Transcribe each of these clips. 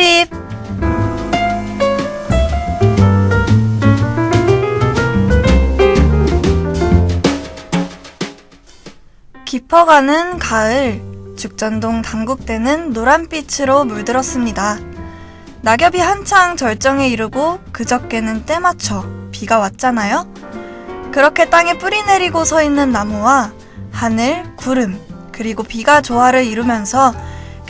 드립! 깊어가는 가을, 죽전동 당국대는 노란빛으로 물들었습니다. 낙엽이 한창 절정에 이르고 그저께는 때맞춰 비가 왔잖아요? 그렇게 땅에 뿌리 내리고 서 있는 나무와 하늘, 구름, 그리고 비가 조화를 이루면서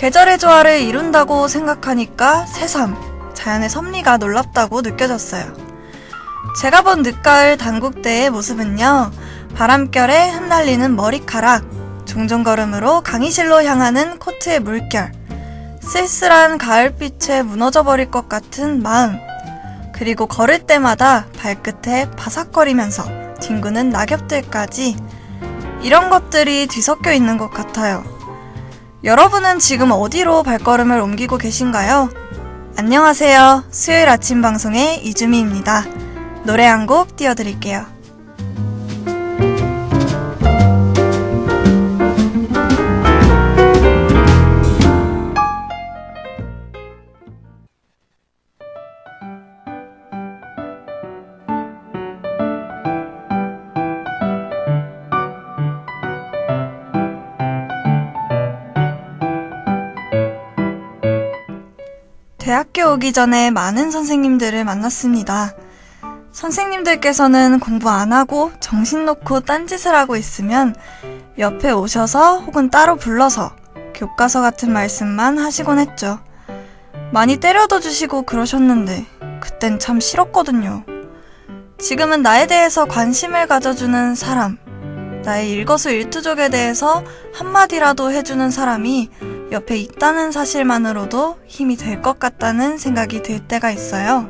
계절의 조화를 이룬다고 생각하니까 새삼 자연의 섭리가 놀랍다고 느껴졌어요. 제가 본 늦가을 당국대의 모습은요, 바람결에 흩날리는 머리카락, 종종 걸음으로 강의실로 향하는 코트의 물결, 쓸쓸한 가을빛에 무너져버릴 것 같은 마음, 그리고 걸을 때마다 발끝에 바삭거리면서 뒹구는 낙엽들까지 이런 것들이 뒤섞여 있는 것 같아요. 여러분은 지금 어디로 발걸음을 옮기고 계신가요? 안녕하세요. 수요일 아침 방송의 이주미입니다. 노래 한 곡 띄워드릴게요. 대학교 오기 전에 많은 선생님들을 만났습니다. 선생님들께서는 공부 안 하고 정신 놓고 딴짓을 하고 있으면 옆에 오셔서 혹은 따로 불러서 교과서 같은 말씀만 하시곤 했죠. 많이 때려도 주시고 그러셨는데 그땐 참 싫었거든요. 지금은 나에 대해서 관심을 가져주는 사람, 나의 일거수일투족에 대해서 한마디라도 해주는 사람이 옆에 있다는 사실만으로도 힘이 될 것 같다는 생각이 들 때가 있어요.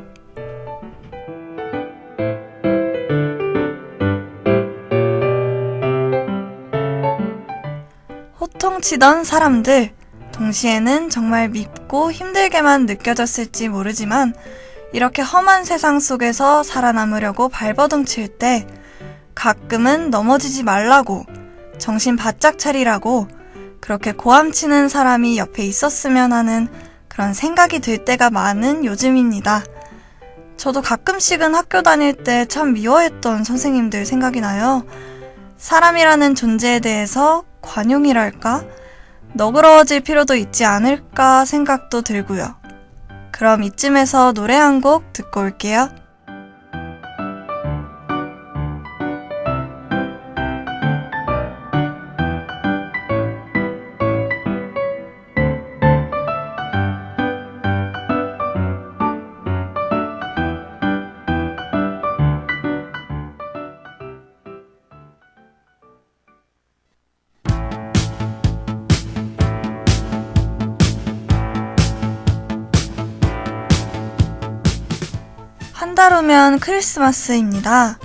호통치던 사람들, 동시에는 정말 밉고 힘들게만 느껴졌을지 모르지만, 이렇게 험한 세상 속에서 살아남으려고 발버둥 칠 때, 가끔은 넘어지지 말라고, 정신 바짝 차리라고, 그렇게 고함치는 사람이 옆에 있었으면 하는 그런 생각이 들 때가 많은 요즘입니다. 저도 가끔씩은 학교 다닐 때 참 미워했던 선생님들 생각이 나요. 사람이라는 존재에 대해서 관용이랄까? 너그러워질 필요도 있지 않을까 생각도 들고요. 그럼 이쯤에서 노래 한 곡 듣고 올게요. 후면 크리스마스입니다.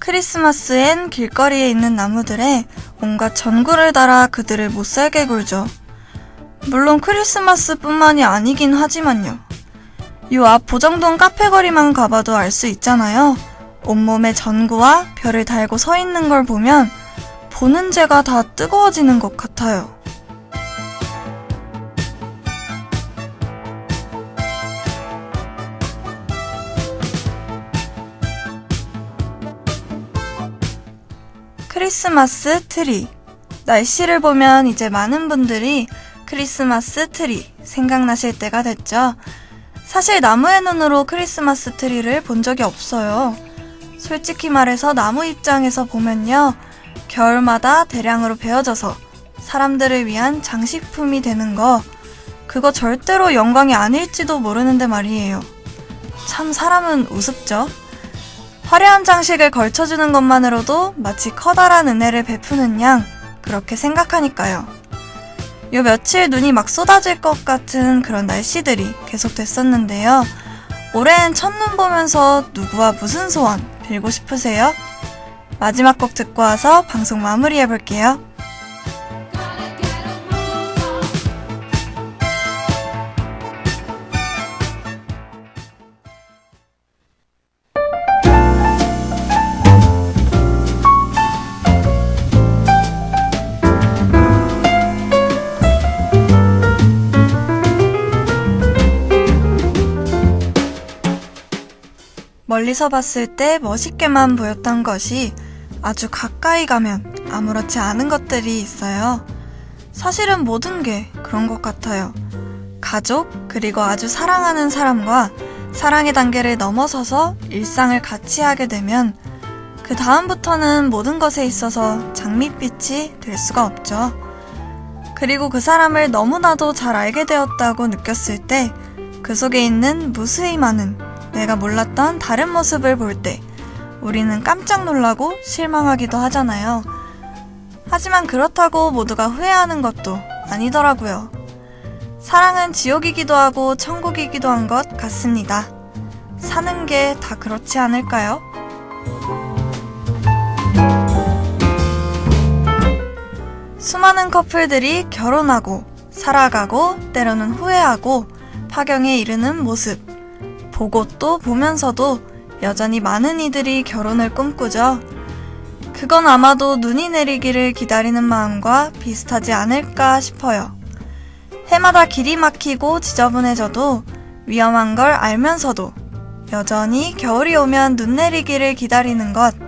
크리스마스엔 길거리에 있는 나무들에 온갖 전구를 달아 그들을 못살게 굴죠. 물론 크리스마스뿐만이 아니긴 하지만요. 요 앞 보정동 카페거리만 가봐도 알 수 있잖아요. 온몸에 전구와 별을 달고 서 있는 걸 보면 보는 제가 다 뜨거워지는 것 같아요. 크리스마스 트리. 날씨를 보면 이제 많은 분들이 크리스마스 트리 생각나실 때가 됐죠. 사실 나무의 눈으로 크리스마스 트리를 본 적이 없어요. 솔직히 말해서 나무 입장에서 보면요. 겨울마다 대량으로 베어져서 사람들을 위한 장식품이 되는 거, 그거 절대로 영광이 아닐지도 모르는데 말이에요. 참 사람은 우습죠? 화려한 장식을 걸쳐주는 것만으로도 마치 커다란 은혜를 베푸는 양, 그렇게 생각하니까요. 요 며칠 눈이 막 쏟아질 것 같은 그런 날씨들이 계속 됐었는데요. 올해는 첫눈 보면서 누구와 무슨 소원 빌고 싶으세요? 마지막 곡 듣고 와서 방송 마무리해 볼게요. 멀리서 봤을 때 멋있게만 보였던 것이 아주 가까이 가면 아무렇지 않은 것들이 있어요. 사실은 모든 게 그런 것 같아요. 가족, 그리고 아주 사랑하는 사람과 사랑의 단계를 넘어서서 일상을 같이 하게 되면 그 다음부터는 모든 것에 있어서 장밋빛이 될 수가 없죠. 그리고 그 사람을 너무나도 잘 알게 되었다고 느꼈을 때 그 속에 있는 무수히 많은 내가 몰랐던 다른 모습을 볼 때 우리는 깜짝 놀라고 실망하기도 하잖아요. 하지만 그렇다고 모두가 후회하는 것도 아니더라고요. 사랑은 지옥이기도 하고 천국이기도 한 것 같습니다. 사는 게 다 그렇지 않을까요? 수많은 커플들이 결혼하고 살아가고 때로는 후회하고 파경에 이르는 모습. 보고 또 보면서도 여전히 많은 이들이 결혼을 꿈꾸죠. 그건 아마도 눈이 내리기를 기다리는 마음과 비슷하지 않을까 싶어요. 해마다 길이 막히고 지저분해져도 위험한 걸 알면서도 여전히 겨울이 오면 눈 내리기를 기다리는 것.